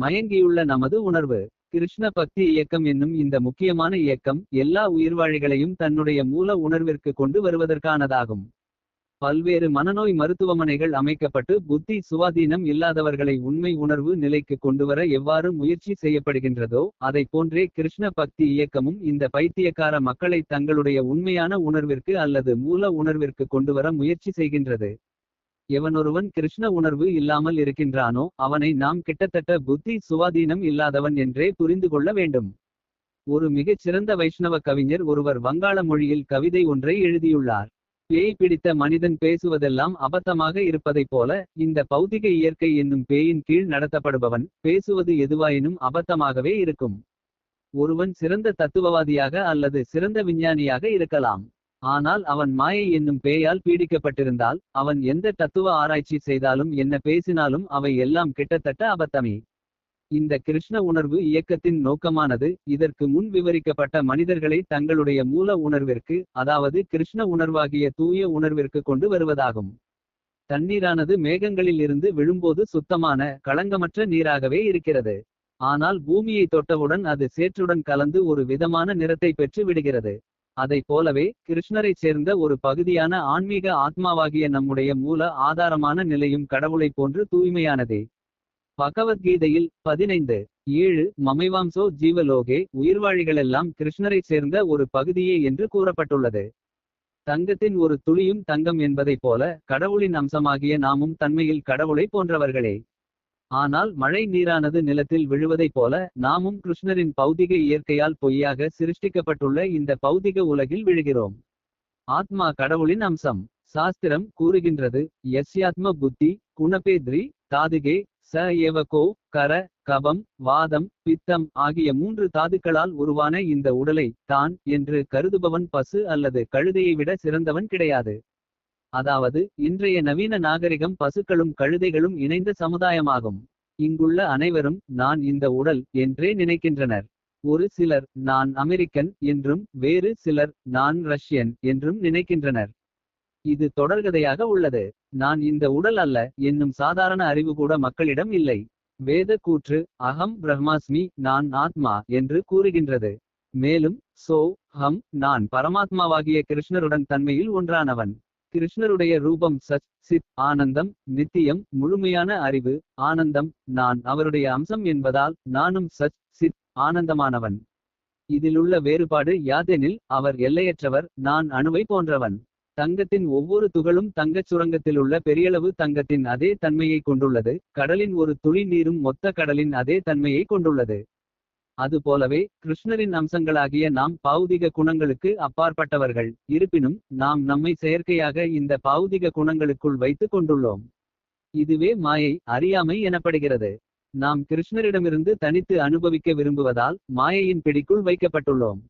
மயங்கியுள்ள நமது உணர்வு. கிருஷ்ண பக்தி இயக்கம் என்னும் இந்த முக்கியமான இயக்கம் எல்லா உயிர்வாழிகளையும் தன்னுடைய மூல உணர்விற்கு கொண்டு வருவதற்கானதாகும். பல்வேறு மனநோய் மருத்துவமனைகள் அமைக்கப்பட்டு புத்தி சுவாதீனம் இல்லாதவர்களை உண்மை உணர்வு நிலைக்கு கொண்டுவர எவ்வாறு முயற்சி செய்யப்படுகின்றதோ அதை போன்றே கிருஷ்ண பக்தி இயக்கமும் இந்த பைத்தியக்கார மக்களை தங்களுடைய உண்மையான உணர்விற்கு அல்லது மூல உணர்விற்கு கொண்டுவர முயற்சி செய்கின்றது. எவனொருவன் கிருஷ்ண உணர்வு இல்லாமல் இருக்கின்றானோ அவனை நாம் கிட்டத்தட்ட புத்தி சுவாதீனம் இல்லாதவன் என்றே புரிந்து கொள்ள வேண்டும். ஒரு மிகச் சிறந்த வைஷ்ணவ கவிஞர் ஒருவர் வங்காள மொழியில் கவிதை ஒன்றை எழுதியுள்ளார். பேய் பிடித்த மனிதன் பேசுவதெல்லாம் அபத்தமாக இருப்பதைப் போல இந்த பௌதிக இயற்கை என்னும் பேயின் கீழ் நடத்தப்படுபவன் பேசுவது எதுவாயினும் அபத்தமாகவே இருக்கும். ஒருவன் சிறந்த தத்துவவாதியாக அல்லது சிறந்த விஞ்ஞானியாக இருக்கலாம். ஆனால் அவன் மாயை என்னும் பேயால் பீடிக்கப்பட்டிருந்தால் அவன் எந்த தத்துவ ஆராய்ச்சி செய்தாலும் என்ன பேசினாலும் அவை எல்லாம் கிட்டத்தட்ட அபத்தமே. இந்த கிருஷ்ண உணர்வு இயக்கத்தின் நோக்கமானது இதற்கு முன் விவரிக்கப்பட்ட மனிதர்களை தங்களுடைய மூல உணர்விற்கு அதாவது கிருஷ்ண உணர்வாகிய தூய உணர்விற்கு கொண்டு வருவதாகும். தண்ணீரானது மேகங்களில் இருந்து விழும்போது சுத்தமான களங்கமற்ற நீராகவே இருக்கிறது. ஆனால் பூமியை தொட்டவுடன் அது சேற்றுடன் கலந்து ஒரு விதமான நிறத்தை பெற்று விடுகிறது. அதைப் போலவே கிருஷ்ணரைச் சேர்ந்த ஒரு பகுதியான ஆன்மீக ஆத்மாவாகிய நம்முடைய மூல ஆதாரமான நிலையும் கடவுளைப் போன்று தூய்மையானதே. பகவத்கீதையில் பதினைந்து ஏழு மமைவாம்சோ ஜீவலோகே உயிர்வாழிகளெல்லாம் கிருஷ்ணரைச் சேர்ந்த ஒரு பகுதியே என்று கூறப்பட்டுள்ளது. தங்கத்தின் ஒரு துளியும் தங்கம் என்பதைப் போல கடவுளின் அம்சமாகிய நாமும் தன்மையில் கடவுளை போன்றவர்களே. ஆனால் மழை நீரானது நிலத்தில் விழுவதைப் போல நாமும் கிருஷ்ணரின் பௌதிக இயற்கையால் பொய்யாக சிருஷ்டிக்கப்பட்டுள்ள இந்த பௌதிக உலகில் விழுகிறோம். ஆத்மா கடவுளின் அம்சம். சாஸ்திரம் கூறுகின்றது யஸ்யாத்ம புத்தி குணபேத்ரி தாதுகே ச ஏவகோ கர கபம் வாதம் பித்தம் ஆகிய மூன்று தாதுக்களால் உருவான இந்த உடலை தான் என்று கருதுபவன் பசு அல்லது கழுதையை விட சிறந்தவன் கிடையாது. அதாவது இன்றைய நவீன நாகரிகம் பசுக்களும் கழுதைகளும் இணைந்த சமுதாயமாகும். இங்குள்ள அனைவரும் நான் இந்த உடல் என்றே நினைக்கின்றனர். ஒரு சிலர் நான் அமெரிக்கன் என்றும் வேறு சிலர் நான் ரஷ்யன் என்றும் நினைக்கின்றனர். இது தொடர்கதையாக உள்ளது. நான் இந்த உடல் அல்ல என்னும் சாதாரண அறிவு கூட மக்களிடம் இல்லை. வேத கூற்று அகம் பிரம்மாஸ்மி நான் ஆத்மா என்று கூறுகின்றது. மேலும் சோ ஹம் நான் பரமாத்மாவாகிய கிருஷ்ணருடன் தன்மையில் ஒன்றானவன். கிருஷ்ணருடைய ரூபம் சச் சித் ஆனந்தம் நித்தியம் முழுமையான அறிவு ஆனந்தம் நான் அவருடைய அம்சம் என்பதால் நானும் சச் சித் ஆனந்தமானவன். இதிலுள்ள வேறுபாடு யாதெனில் அவர் எல்லையற்றவர் நான் அணுவை போன்றவன். தங்கத்தின் ஒவ்வொரு துகளும் தங்கச் சுரங்கத்திலுள்ள பெரியளவு தங்கத்தின் அதே தன்மையை கொண்டுள்ளது. கடலின் ஒரு துளி நீரும் மொத்த கடலின் அதே தன்மையை கொண்டுள்ளது. அதுபோலவே கிருஷ்ணரின் அம்சங்களாகிய நாம் பௌதிக குணங்களுக்கு அப்பாற்பட்டவர்கள். இருப்பினும் நாம் நம்மை செயற்கையாக இந்த பௌதிக குணங்களுக்குள் வைத்துக் கொண்டுள்ளோம். இதுவே மாயை அறியாமை எனப்படுகிறது. நாம் கிருஷ்ணரிடமிருந்து தனித்து அனுபவிக்க விரும்புவதால் மாயையின் பிடிக்குள் வைக்கப்பட்டுள்ளோம்.